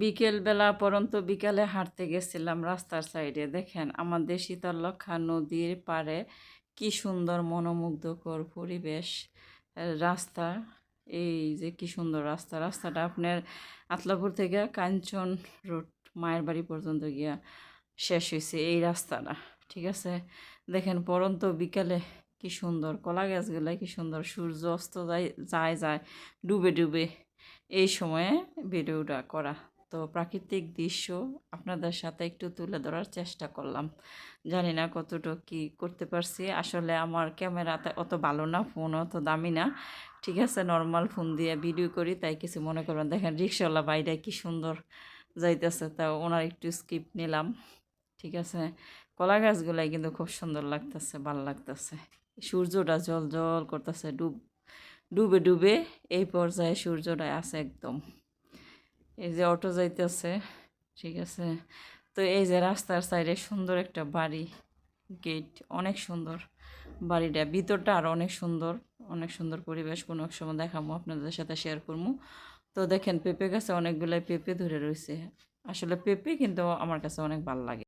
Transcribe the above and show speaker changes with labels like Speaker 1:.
Speaker 1: বিকেলবেলা পরন্ত বিকালে হাঁটতে গেছিলাম রাস্তার সাইডে। দেখেন, আমাদের শীতলক্ষা নদীর পাড়ে কি সুন্দর মনোমুগ্ধকর পরিবেশ। রাস্তা, এই যে কি সুন্দর রাস্তা। রাস্তাটা আপনার আতলাপুর থেকে কাঞ্চন রোড মায়ের বাড়ি পর্যন্ত গিয়া শেষ হয়েছে এই রাস্তাটা, ঠিক আছে? দেখেন পরন্ত বিকালে কি সুন্দর, কলা গাছগুলো কি সুন্দর, সূর্য অস্ত যায় যায় যায়, ডুবে ডুবে এই সময়ে ভিডিওটা করা। তো প্রাকৃতিক দৃশ্য আপনাদের সাথে একটু তুলে ধরার চেষ্টা করলাম। জানি না কতটুকু কি করতে পারছি। আসলে আমার ক্যামেরাতে অত ভালো না ফোন অত দামি না। ঠিক আছে নর্মাল ফোন দিয়ে ভিডিও করি, তাই কিছু মনে করবেন। দেখেন রিক্সাওয়ালা বাইরে কি সুন্দর যাইতেছে, তা ওনার একটু স্কিপ নিলাম। ঠিক আছে, কলা গাছগুলাই কিন্তু খুব সুন্দর লাগতেছে, ভালো লাগতেছে। সূর্যটা জল জল করতেছে, ডুব, ডুবে ডুবে এই পর্যায়ে সূর্যটা আছে একদম। এই যে অটো যাইতেছে, ঠিক আছে? তো এই যে রাস্তার সাইডে সুন্দর একটা বাড়ি, গেট, অনেক সুন্দর। বাড়িটা ভিতরটা আর অনেক সুন্দর অনেক সুন্দর পরিবেশ। কোনো এক সময় দেখাবো আপনাদের সাথে শেয়ার করব তো দেখেন, পেঁপে গাছে অনেকগুলাই পেঁপে ধরে রয়েছে। আসলে পেঁপে কিন্তু আমার কাছে অনেক ভালো লাগে।